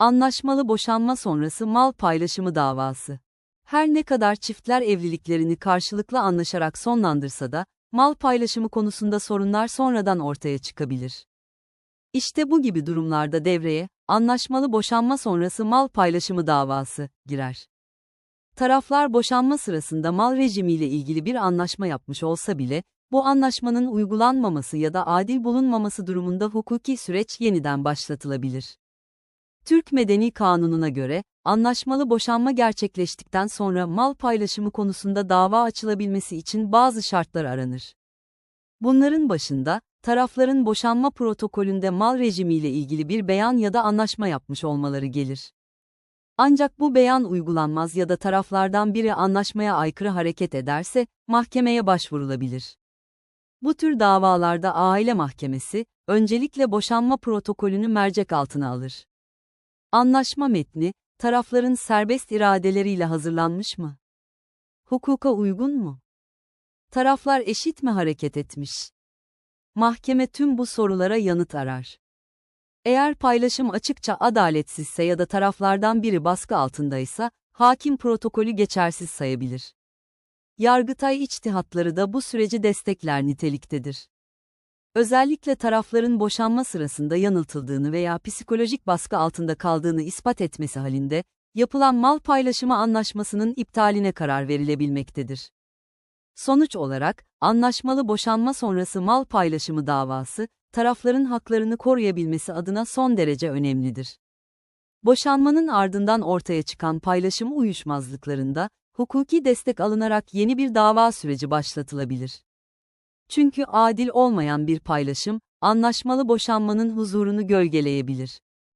Anlaşmalı boşanma sonrası mal paylaşımı davası. Her ne kadar çiftler evliliklerini karşılıklı anlaşarak sonlandırsa da, mal paylaşımı konusunda sorunlar sonradan ortaya çıkabilir. İşte bu gibi durumlarda devreye, anlaşmalı boşanma sonrası mal paylaşımı davası girer. Taraflar boşanma sırasında mal rejimiyle ilgili bir anlaşma yapmış olsa bile, bu anlaşmanın uygulanmaması ya da adil bulunmaması durumunda hukuki süreç yeniden başlatılabilir. Türk Medeni Kanunu'na göre, anlaşmalı boşanma gerçekleştikten sonra mal paylaşımı konusunda dava açılabilmesi için bazı şartlar aranır. Bunların başında, tarafların boşanma protokolünde mal rejimiyle ilgili bir beyan ya da anlaşma yapmış olmaları gelir. Ancak bu beyan uygulanmaz ya da taraflardan biri anlaşmaya aykırı hareket ederse, mahkemeye başvurulabilir. Bu tür davalarda aile mahkemesi, öncelikle boşanma protokolünü mercek altına alır. Anlaşma metni, tarafların serbest iradeleriyle hazırlanmış mı? Hukuka uygun mu? Taraflar eşit mi hareket etmiş? Mahkeme tüm bu sorulara yanıt arar. Eğer paylaşım açıkça adaletsizse ya da taraflardan biri baskı altındaysa, hakim protokolü geçersiz sayabilir. Yargıtay içtihatları da bu süreci destekler niteliktedir. Özellikle tarafların boşanma sırasında yanıltıldığını veya psikolojik baskı altında kaldığını ispat etmesi halinde, yapılan mal paylaşımı anlaşmasının iptaline karar verilebilmektedir. Sonuç olarak, anlaşmalı boşanma sonrası mal paylaşımı davası, tarafların haklarını koruyabilmesi adına son derece önemlidir. Boşanmanın ardından ortaya çıkan paylaşım uyuşmazlıklarında, hukuki destek alınarak yeni bir dava süreci başlatılabilir. Çünkü adil olmayan bir paylaşım, anlaşmalı boşanmanın huzurunu gölgeleyebilir.